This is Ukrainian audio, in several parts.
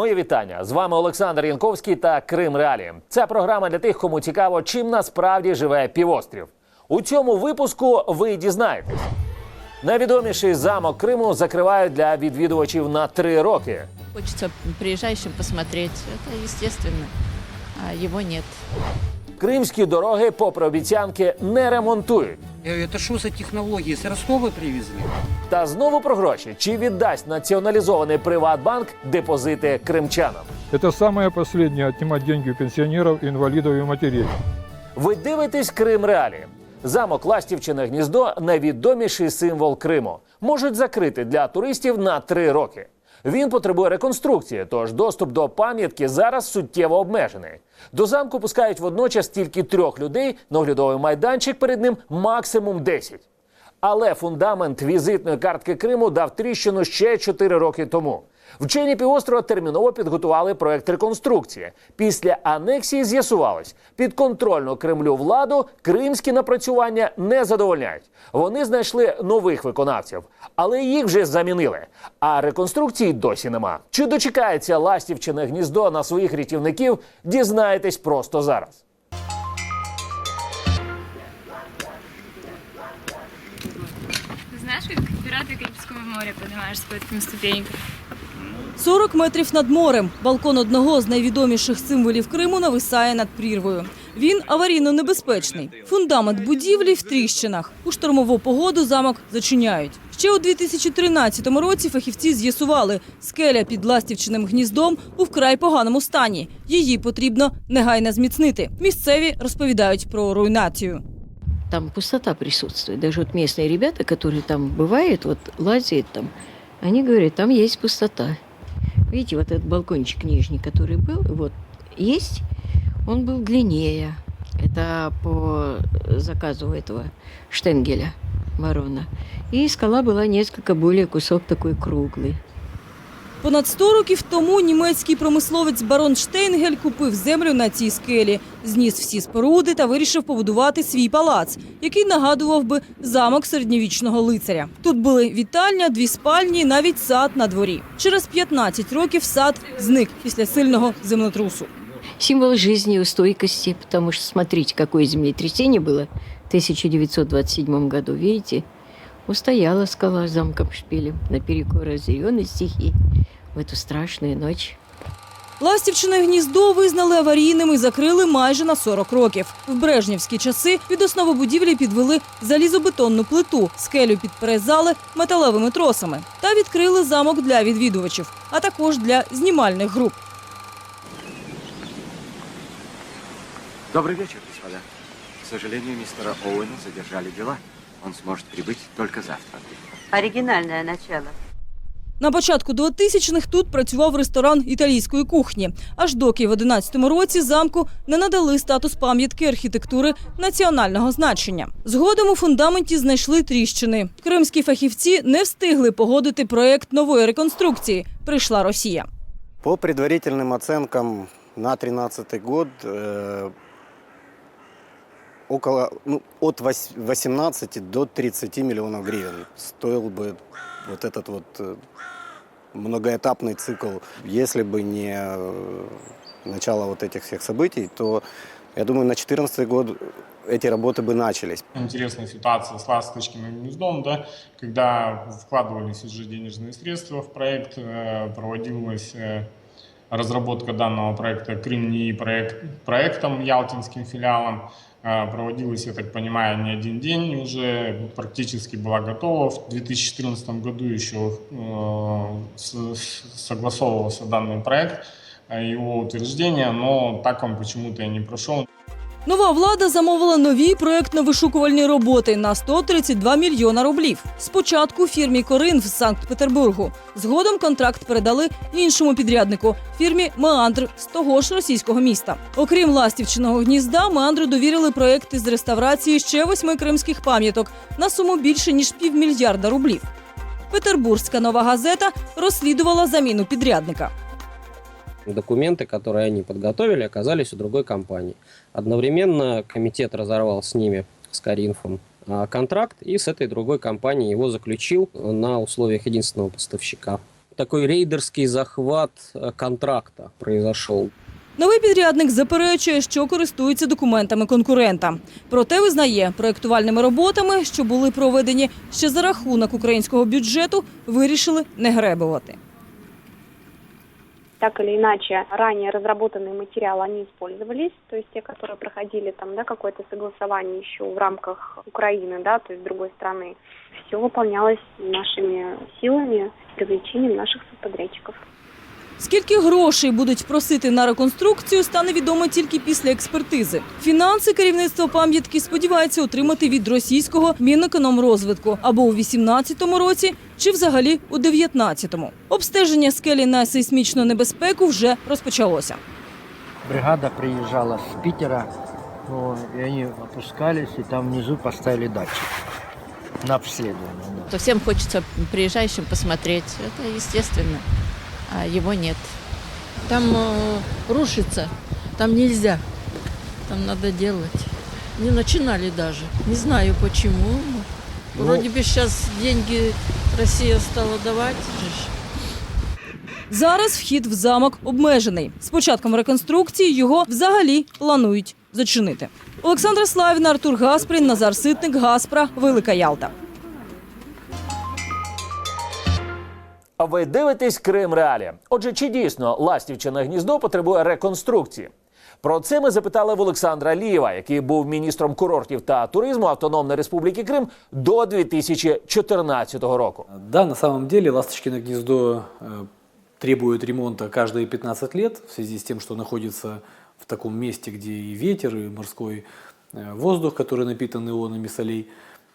Мої вітання з вами Олександр Янковський та Крим Реалі. Це програма для тих, кому цікаво, чим насправді живе півострів. У цьому випуску ви дізнаєтесь. Найвідоміший замок Криму закривають для відвідувачів на три роки. Хочеться приїжджаючим посмотрети. Це звісно, А його нет. Кримські дороги, попри обіцянки, не ремонтують. Я говорю, это что за технологии? С Ростова привезли? Та знову про гроші. Чи віддасть націоналізований Приватбанк депозити кримчанам? Это самое последнее отнимать деньги у пенсионеров, инвалидов и матерей. Ви дивитесь Крим Реалі. Замок Ластівчине гніздо найвідоміший символ Криму. Можуть закрити для туристів на три роки. Він потребує реконструкції, тож доступ до пам'ятки зараз суттєво обмежений. До замку пускають водночас тільки трьох людей, Наглядовий майданчик перед ним максимум 10. Але фундамент візитної картки Криму дав тріщину ще 4 роки тому. Вчені півострова терміново підготували проект реконструкції. Після анексії з'ясувалось, підконтрольну Кремлю владу кримські напрацювання не задовольняють. Вони знайшли нових виконавців, але їх вже замінили. А реконструкції досі нема. Чи дочекається ластівчине гніздо на своїх рятівників? Дізнаєтесь просто зараз. Ты знаешь, как пираты Карибского моря поднимаешься по таким ступенькам? 40 метрів над морем. Балкон одного з найвідоміших символів Криму нависає над прірвою. Він аварійно небезпечний. Фундамент будівлі в тріщинах. У штормову погоду замок зачиняють. Ще у 2013 році фахівці з'ясували, скеля під ластівчиним гніздом у вкрай поганому стані. Її потрібно негайно зміцнити. Місцеві розповідають про руйнацію. там пустота присутствует. Даже вот местные ребята, которые там бывают, вот лазят там, они говорят, там есть пустота. Видите, вот этот балкончик нижний, который был, вот есть, он был длиннее. Это по заказу этого Штенгеля, Ворона. И скала была несколько более кусок такой круглый. Понад 100 років тому німецький промисловець барон Штейнгель купив землю на цій скелі, зніс всі споруди та вирішив побудувати свій палац, який нагадував би замок середньовічного лицаря. Тут були вітальня, дві спальні, навіть сад на дворі. Через 15 років сад зник після сильного землетрусу. Символ жизни и стойкости, потому что смотрите, какое землетрясение было в 1927 году, видите? Устояла скала с замком шпилем наперекор разъяренной стихии в эту страшную ночь. Ластівчине гніздо визнали аварійним і закрили майже на 40 років. В брежнівські часи під основу будівлі підвели залізобетонну плиту, скелю підперезали металевими тросами та відкрили замок для відвідувачів, а також для знімальних груп. Добрый вечер, господа. К сожалению, мистера Оуэна задержали дела. Он сможет прибыть только завтра. Оригинальное начало. На початку 2000-х тут працював ресторан італійської кухні, аж доки в 11-му році замку не надали статус пам'ятки архітектури національного значення. Згодом у фундаменті знайшли тріщини. Кримські фахівці не встигли погодити проєкт нової реконструкції. Прийшла Росія. По предварительным оценкам на 2013 год э, около, ну, от вось- 18 до 30 миллионов гривен стоил бы вот этот вот э, многоэтапный цикл. Если бы не э, начало вот этих всех событий, то, я думаю, на 2014 год эти работы бы начались. Интересная ситуация с ласточкиным гнездом, да, когда вкладывались уже денежные средства в проект, э, проводилась разработка данного проекта Крым проект, проектом, ялтинским филиалом, Э, проводилась, я так понимаю, не один день, уже практически была готова. В 2014 году еще э, согласовывался данный проект, э, его утверждение, но так он почему-то и не прошел. Нова влада замовила нові проєктно-вишукувальні роботи на 132 мільйона рублів. Спочатку фірмі Коринф з Санкт-Петербургу. Згодом контракт передали іншому підряднику фірмі Меандр з того ж російського міста. Окрім ластівчиного гнізда, Меандру довірили проєкти з реставрації ще восьми кримських пам'яток на суму більше ніж півмільярда рублів. Петербурзька нова газета розслідувала заміну підрядника. Документы, которые они подготовили, оказались у другой компании. Одновременно комитет разорвал с ними, с Каринфом, а, контракт и с этой другой компанией его заключил на условиях единственного поставщика. такой рейдерский захват э, контракта произошел. Новий підрядник заперечує, що користується документами конкурента. Проте визнає, проєктувальними роботами, що були проведені ще за рахунок українського бюджету, вирішили не гребувати. Так или иначе, ранее разработанные материалы, они использовались, то есть те, которые проходили там, да, какое-то согласование еще в рамках Украины, да, то есть другой страны. Все выполнялось нашими силами с привлечением наших субподрядчиков. Скільки грошей будуть просити на реконструкцію, стане відомо тільки після експертизи. Фінанси керівництво пам'ятки сподівається отримати від російського Мінекономрозвитку або у 18-му році, чи взагалі у 19-му. Обстеження скелі на сейсмічну небезпеку вже розпочалося. Бригада приезжала с Питера, ну, и они опускались, и там внизу поставили датчик на обследование. да. То всем хочется приезжающим посмотреть. Это естественно. А его нет. Там э, рушится, там нельзя, там надо делать. Не начинали даже, не знаю почему. Вроде бы сейчас деньги Россия стала ж. Зараз вхід в замок обмежений. З початком реконструкції його взагалі планують зачинити. Олександра Славіна, Артур Гаспрін, Назар Ситник, Гаспра, Велика Ялта. А ви дивитесь Крим Реалі. Отже, чи дійсно Ластівчине гніздо потребує реконструкції? Про це ми запитали в Олександра Лієва, який був міністром курортів та туризму Автономної Республіки Крим до 2014 року. Да, на самом деле Ласточкино гнездо э, требует ремонта каждые 15 лет в связи с тем, что находится в таком месте, где и ветер, и морской э, воздух, который напитан ионами солей,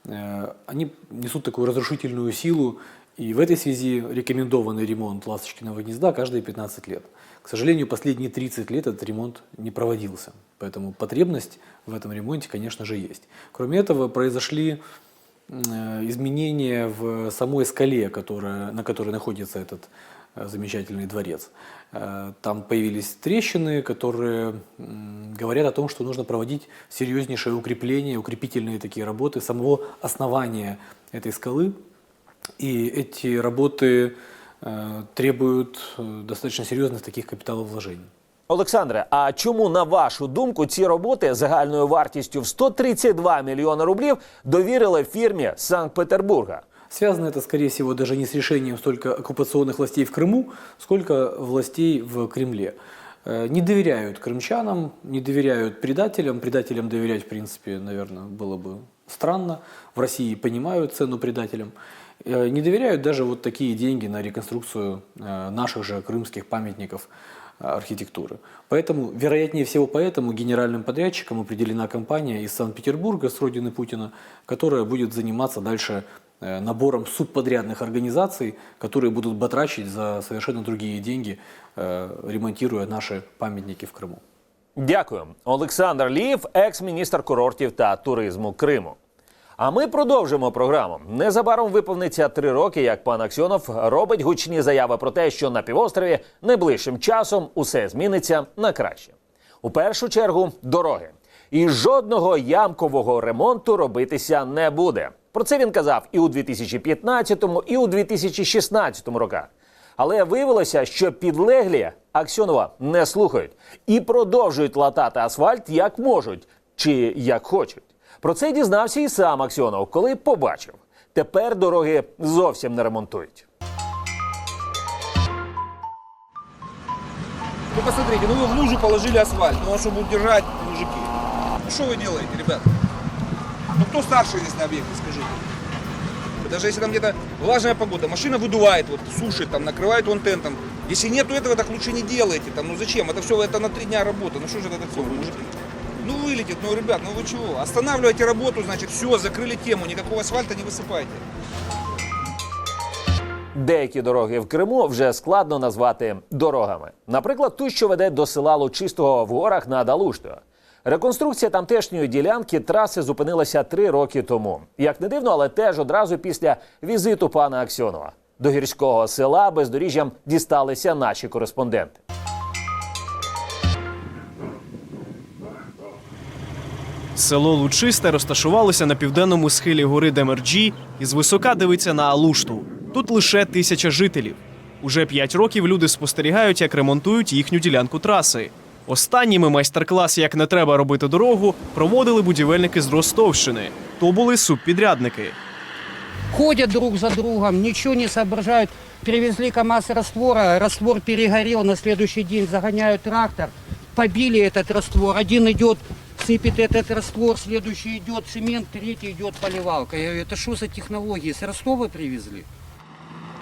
э, они несут такую разрушительную силу, и в этой связи рекомендованный ремонт Ласточкиного гнезда каждые 15 лет. К сожалению, последние 30 лет этот ремонт не проводился, поэтому потребность в этом ремонте, конечно же, есть. Кроме этого, произошли э, изменения в самой скале, которая, на которой находится этот э, замечательный дворец. Э, Там появились трещины, которые говорят о том, что нужно проводить серьезнейшее укрепление, укрепительные такие работы самого основания этой скалы. И эти работы э, требуют э, достаточно серьезных таких капиталовложений. Олександре, а чому на вашу думку ці роботи загальною вартістю в 132 мільйони рублів довірили фірмі Санкт-Петербурга? Связано это, скорее всего, даже не с решением столько оккупационных властей в Крыму, сколько властей в Кремле. Э, Не доверяют крымчанам, не доверяют предателям. Предателям доверять, в принципе, наверное, было бы странно. В России понимают цену предателям. Э, Не доверяют даже вот такие деньги на реконструкцию э, наших же крымских памятников э, архитектуры. Поэтому, вероятнее всего поэтому, генеральным подрядчиком определена компания из Санкт-Петербурга, с родины Путина, которая будет заниматься дальше э, набором субподрядных организаций, которые будут батрачить за совершенно другие деньги, э, ремонтируя наши памятники в Крыму. Дякую. Олександр Ліїв, екс-міністр курортів та туризму Криму. А ми продовжимо програму. Незабаром виповниться три роки, як пан Аксьонов робить гучні заяви про те, що на півострові найближчим часом усе зміниться на краще. У першу чергу дороги. І жодного ямкового ремонту робитися не буде. Про це він казав і у 2015, і у 2016 роках. Але виявилося, що підлеглі Аксьонова не слухають і продовжують латати асфальт як можуть чи як хочуть. Про це дізнався і сам Аксьонов, коли побачив. Тепер дороги зовсім не ремонтують. Ну посмотрите, ну вы в лужу положили асфальт, ну а что будут держать мужики? Ну что вы делаете, ребята? Ну кто старший здесь на объекте, скажите? Даже если там где-то влажная погода, машина выдувает, вот сушит, там накрывает вон тентом. Если нету этого, так лучше не делайте. Там, ну зачем? Это все, это на три дня работа. Ну что же это такое, мужики? Ну вылетит, ну ребят, ну вы чего? Останавливайте работу, значит, все, закрыли тему, никакого асфальта не высыпайте. Деякі дороги в Криму вже складно назвати дорогами. Наприклад, ту, що веде до села Лучистого в горах над Алуштою. Реконструкція тамтешньої ділянки траси зупинилася три роки тому. Як не дивно, але теж одразу після візиту пана Аксьонова. До гірського села бездоріжжям дісталися наші кореспонденти. Село Лучисте розташувалося на південному схилі гори Демерджі і звисока дивиться на Алушту. Тут лише тисяча жителів. Уже п'ять років люди спостерігають, як ремонтують їхню ділянку траси. Останніми майстер-клас, як не треба робити дорогу, проводили будівельники з Ростовщини. То були субпідрядники. Ходят друг за другом, ничего не соображают. Привезли КАМАЗ раствора, раствор перегорел, на следующий день загоняют трактор, побили этот раствор. Один идет, сыпет этот раствор, следующий идет цемент, третий идет поливалка. Я говорю, это что за технологии? С Ростова привезли?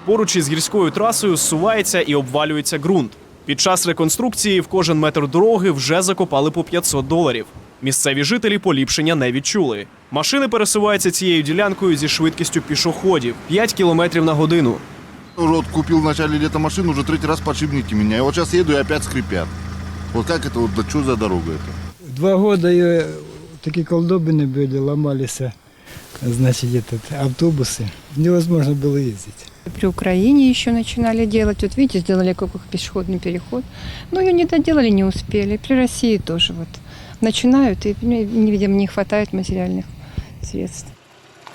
Поруч із гірською трасою зсувається і обвалюється ґрунт. Під час реконструкції в кожен метр дороги вже закопали по 500 доларів. Місцеві жителі поліпшення не відчули. Машини пересуваються цією ділянкою зі швидкістю пішоходів 5 кілометрів на годину. Уже вот купил в начале лета машину, уже третий раз подшипники меня. И вот сейчас еду и опять скрипят. Вот как это, вот, да что за дорога это? Два года ее такие колдобины были, ломались, значит, этот, автобусы. Невозможно было ездить. При Украине еще начинали делать. Вот видите, сделали какой пешеходный переход. Но ее не доделали, не успели. При России тоже вот начинают, и, ну, видимо, не хватает материальных средств.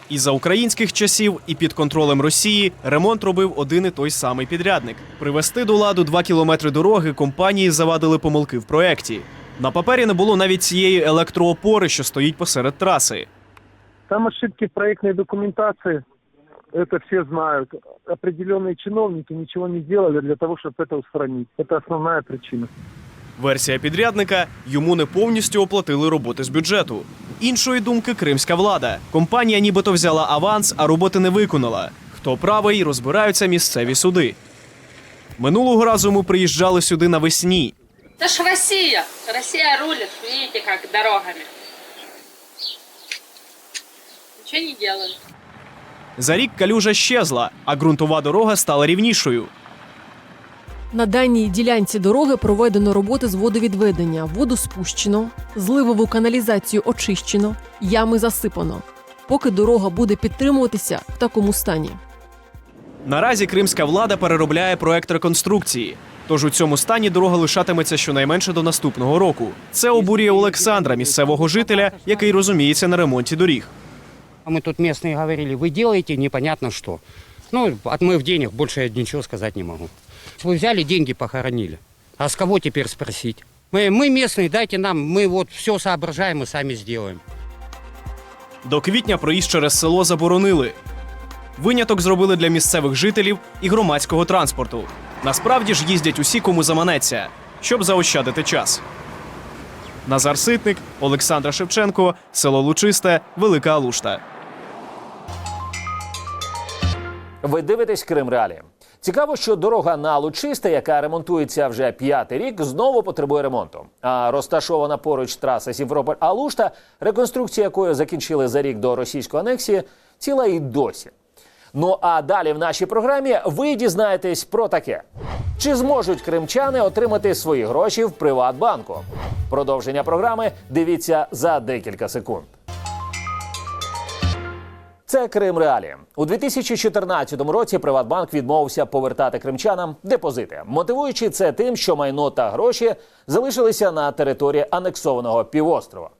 І за українських часів, і під контролем Росії ремонт робив один і той самий підрядник. Привести до ладу два кілометри дороги компанії завадили помилки в проєкті. На папері не було навіть цієї електроопори, що стоїть посеред траси. Там ошибки в проектной документации, это все знают. Определенные чиновники ничего не сделали для того, чтобы это устранить. Это основная причина. Версія підрядника йому не повністю оплатили роботи з бюджету. Іншої думки кримська влада. Компанія нібито взяла аванс, а роботи не виконала. Хто правий, розбираються місцеві суди. Минулого разу ми приїжджали сюди навесні. Это ж Россия. Россия рулит, видите, как дорогами. Ничего не делают. За рік калюжа щезла, а ґрунтова дорога стала рівнішою. На даній ділянці дороги проведено роботи з водовідведення, воду спущено, зливову каналізацію очищено, ями засипано. Поки дорога буде підтримуватися в такому стані. Наразі кримська влада переробляє проект реконструкції. Тож у цьому стані дорога лишатиметься щонайменше до наступного року. Це обурює Олександра, місцевого жителя, який розуміється на ремонті доріг. А мы тут местные говорили, вы делаете непонятно что. Ну, отмыв денег, больше я ничего сказать не могу. Вы взяли деньги, похоронили. А с кого теперь спросить? Мы, мы местные, дайте нам, мы вот все соображаем и сами сделаем. До квітня проїзд через село заборонили. Виняток зробили для місцевих жителів і громадського транспорту. Насправді ж їздять усі, кому заманеться, щоб заощадити час. Назар Ситник, Олександра Шевченко, село Лучисте, Велика Алушта. Ви дивитесь Крим Реалі. Цікаво, що дорога на Лучисте, яка ремонтується вже п'ятий рік, знову потребує ремонту. А розташована поруч траса Сімферополь-Алушта, реконструкція якої закінчили за рік до російської анексії, ціла і досі. Ну а далі в нашій програмі ви дізнаєтесь про таке: чи зможуть кримчани отримати свої гроші в Приватбанку? Продовження програми дивіться за декілька секунд. Це Крим Реалі. У 2014 році Приватбанк відмовився повертати кримчанам депозити, мотивуючи це тим, що майно та гроші залишилися на території анексованого півострова.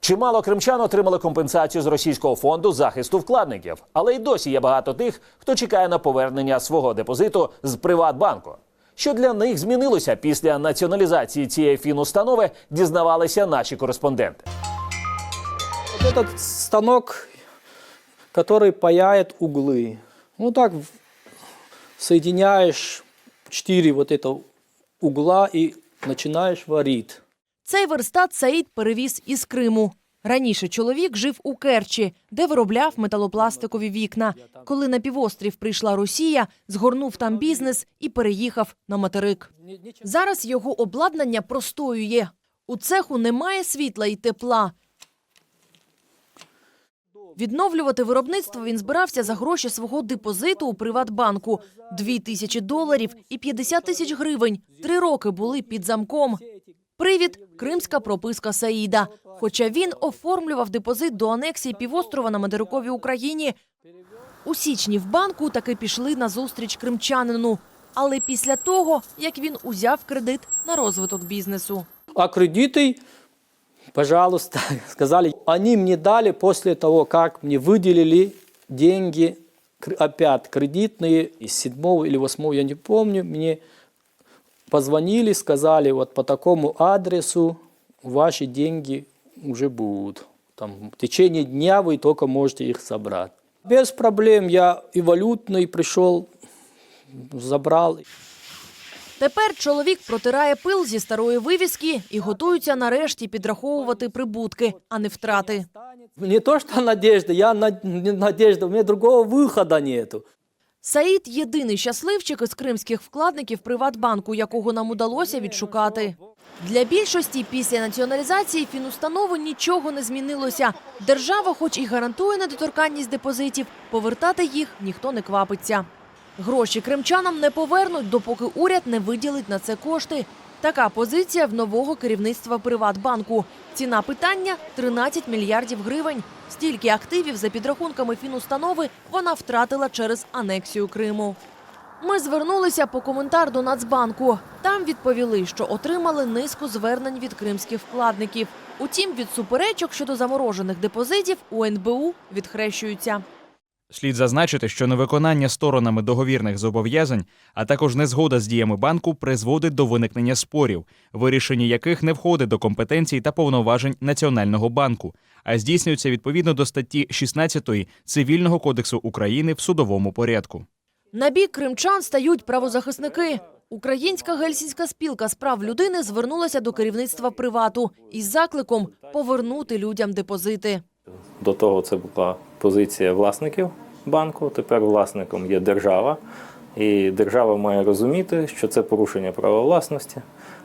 Чимало кримчан отримали компенсацію з російського фонду захисту вкладників, але й досі є багато тих, хто чекає на повернення свого депозиту з Приватбанку. Що для них змінилося після націоналізації цієї фінустанови, дізнавалися наші кореспонденти. Этот станок, который паяет углы. Ну так в- соединяешь четыре вот это угла и начинаешь варить. Цей верстат Саїд перевіз із Криму. Раніше чоловік жив у Керчі, де виробляв металопластикові вікна. Коли на півострів прийшла Росія, згорнув там бізнес і переїхав на материк. Зараз його обладнання простоює. У цеху немає світла і тепла. Відновлювати виробництво він збирався за гроші свого депозиту у Приватбанку – дві тисячі доларів і 50 тисяч гривень. Три роки були під замком. Привід – кримська прописка Саїда. Хоча він оформлював депозит до анексії півострова на материковій Україні. У січні в банку таки пішли на зустріч кримчанину. Але після того, як він узяв кредит на розвиток бізнесу. А кредиты, пожалуйста, сказали, они мне дали после того, как мне выделили деньги Опять кредитные, из седьмого или восьмого, я не помню, мне позвонили, сказали, вот по такому адресу ваши деньги уже будут. Там, в течение дня вы только можете их забрать. Без проблем я и валютный пришел, забрал. Тепер чоловік протирає пил зі старої вивіски і готується нарешті підраховувати прибутки, а не втрати. Не то, что надежда, я на- не надежда, у меня другого выхода нету. Саїд єдиний щасливчик із кримських вкладників Приватбанку, якого нам удалося відшукати. Для більшості після націоналізації фінустанови нічого не змінилося. Держава, хоч і гарантує недоторканність депозитів, повертати їх ніхто не квапиться. Гроші кримчанам не повернуть, допоки уряд не виділить на це кошти. Така позиція в нового керівництва Приватбанку. Ціна питання 13 мільярдів гривень. Стільки активів за підрахунками фінустанови вона втратила через анексію Криму. Ми звернулися по коментар до Нацбанку. Там відповіли, що отримали низку звернень від кримських вкладників. Утім, від суперечок щодо заморожених депозитів у НБУ відхрещуються. Слід зазначити, що невиконання сторонами договірних зобов'язань, а також незгода з діями банку призводить до виникнення спорів, вирішення яких не входить до компетенцій та повноважень Національного банку, а здійснюється відповідно до статті 16 Цивільного кодексу України в судовому порядку. На бік кримчан стають правозахисники. Українська гельсінська спілка з прав людини звернулася до керівництва привату із закликом повернути людям депозити. До того це була позиція власників банку. Тепер власником є держава. І держава має розуміти, що це порушення права власності,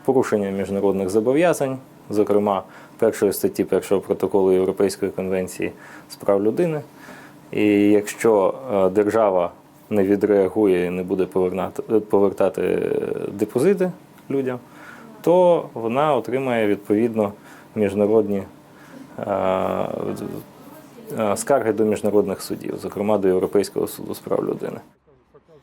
порушення міжнародних зобов'язань, зокрема першої статті першого протоколу Європейської конвенції з прав людини. І якщо е, держава не відреагує і не буде повернати- повертати е, депозити людям, то вона отримає відповідно міжнародні е, е, скарги до міжнародних судів, зокрема до Європейського суду з прав людини.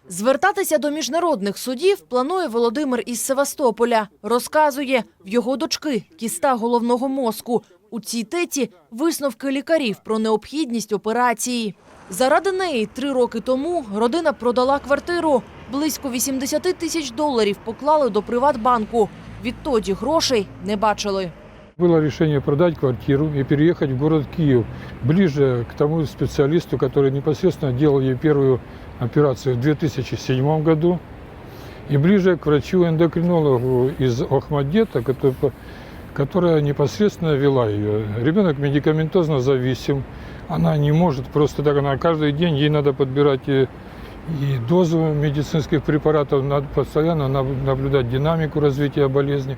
Звертатися до міжнародних судів планує Володимир із Севастополя. Розказує, в його дочки кіста головного мозку. У цій теті висновки лікарів про необхідність операції. Заради неї три роки тому родина продала квартиру. Близько 80 тисяч доларів поклали до Приватбанку. Відтоді грошей не бачили. Было решение продать квартиру и переехать в город Киев, ближе к тому специалисту, который непосредственно делал ей первую операцию в 2007 году, и ближе к врачу-эндокринологу из Охмадета, которая непосредственно вела ее. Ребенок медикаментозно зависим, она не может просто так, она каждый день, ей надо подбирать и, и дозу медицинских препаратов, надо постоянно наб- наблюдать динамику развития болезни.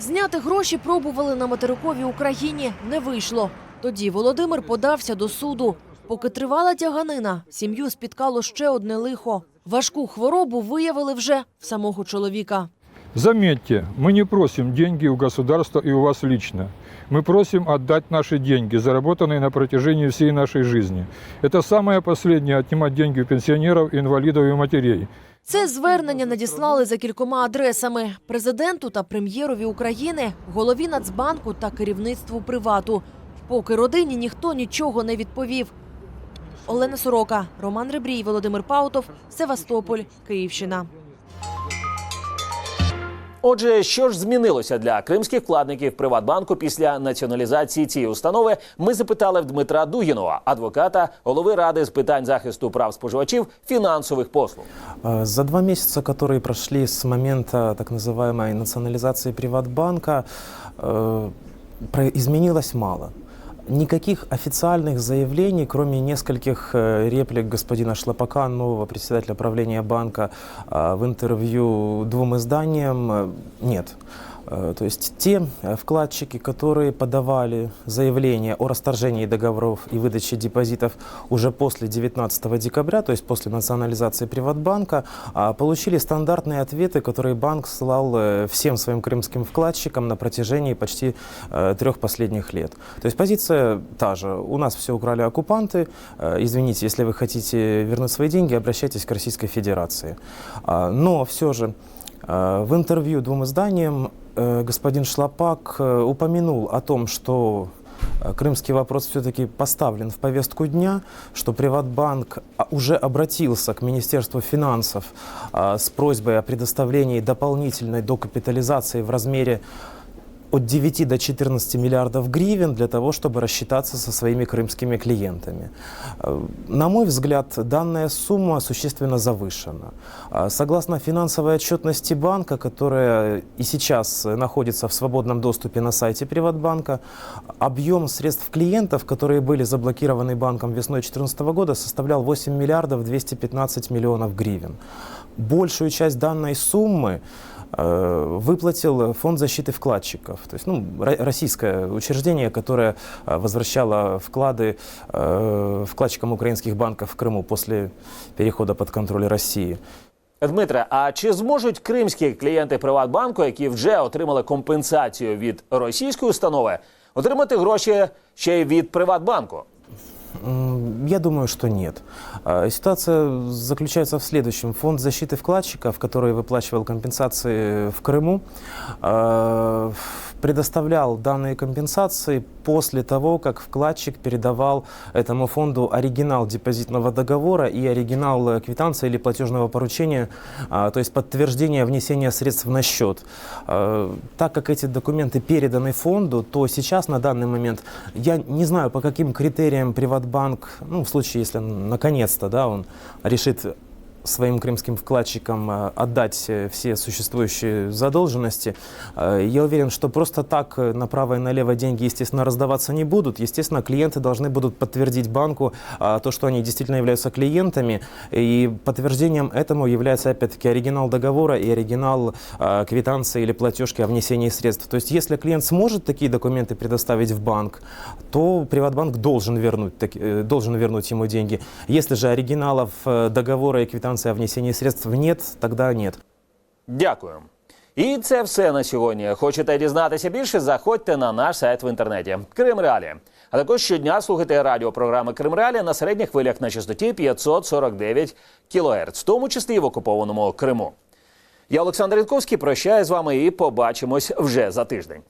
Зняти гроші пробували на материковій Україні. Не вийшло. Тоді Володимир подався до суду. Поки тривала тяганина, сім'ю спіткало ще одне лихо. Важку хворобу виявили вже в самого чоловіка. Заметьте, мы не просим деньги у государства и у вас лично. Мы просим отдать наши деньги, заработанные на протяжении всей нашей жизни. Это самое последнее отнимать деньги у пенсионеров, инвалидов и матерей. Це звернення надіслали за кількома адресами президенту та прем'єрові України, голові Нацбанку та керівництву привату. Поки родині ніхто нічого не відповів. Олена Сорока, Роман Ребрій, Володимир Паутов, Севастополь, Київщина. Отже, що ж змінилося для кримських вкладників Приватбанку після націоналізації цієї установи? Ми запитали в Дмитра Дугінова, адвоката, голови ради з питань захисту прав споживачів фінансових послуг. Э, За два месяца, которые прошли с момента так называемой национализации Приватбанка, э, про- изменилось мало. Никаких официальных заявлений, кроме нескольких э, реплик господина Шлопака, нового председателя правления банка, э, в интервью двум изданиям, э, нет. Э, То есть те э, вкладчики, которые подавали заявление о расторжении договоров и выдаче депозитов уже после 19 декабря, то есть после национализации Приватбанка, а, получили стандартные ответы, которые банк слал э, всем своим крымским вкладчикам на протяжении почти трех последних лет. То есть позиция та же. У нас все украли оккупанты. Извините, если вы хотите вернуть свои деньги, обращайтесь к Российской Федерации. А, Но все же В интервью двум изданиям господин Шлопак э, упомянул о том, что э, крымский вопрос все-таки поставлен в повестку дня, что Приватбанк а, уже обратился к Министерству финансов а, с просьбой о предоставлении дополнительной докапитализации в размере от 9 до 14 миллиардов гривен для того, чтобы рассчитаться со своими крымскими клиентами. Э, На мой взгляд, данная сумма существенно завышена. А, Согласно финансовой отчетности банка, которая и сейчас э, находится в свободном доступе на сайте Приватбанка, объем средств клиентов, которые были заблокированы банком весной 2014 года, составлял 8 миллиардов 215 миллионов гривен. Большую часть данной суммы э, выплатил Фонд защиты вкладчиков, то есть ну, ро- российское учреждение, которое э, возвращало вклады э, вкладчикам украинских банков в Крыму после перехода под контроль России. Дмитре, а чи зможуть кримські клієнти Приватбанку, які вже отримали компенсацію від російської установи, отримати гроші ще й від Приватбанку? М, Я думаю, что нет. А, Ситуация заключается в следующем. Фонд защиты вкладчиков, который выплачивал компенсации в Крыму, а, предоставлял данные компенсации после того, как вкладчик передавал этому фонду оригинал депозитного договора и оригинал э, квитанции или платежного поручения, то есть подтверждение внесения средств на счет. Так как эти документы переданы фонду, то сейчас на данный момент я не знаю, по каким критериям Приватбанк, ну, в случае, если наконец-то да, он решит своим крымским вкладчикам э, отдать э, все существующие задолженности. Э, Я уверен, что просто так направо и налево деньги, естественно, раздаваться не будут. Естественно, клиенты должны будут подтвердить банку то, что они действительно являются клиентами. И подтверждением этому является, опять-таки, оригинал договора и оригинал квитанции или платежки о внесении средств. То есть, если клиент сможет такие документы предоставить в банк, то Приватбанк должен вернуть, должен вернуть ему деньги. Если же оригиналов договора и квитанции о внесении средств нет, тогда нет. Дякую. І це все на сьогодні. Хочете дізнатися більше? Заходьте на наш сайт в інтернеті Крим Реалі. А також щодня слухайте радіопрограми Крим Реалі на середніх хвилях на частоті 549 кГц, в тому числі і в окупованому Криму. Я Олександр Рідковський прощаю з вами і побачимось вже за тиждень.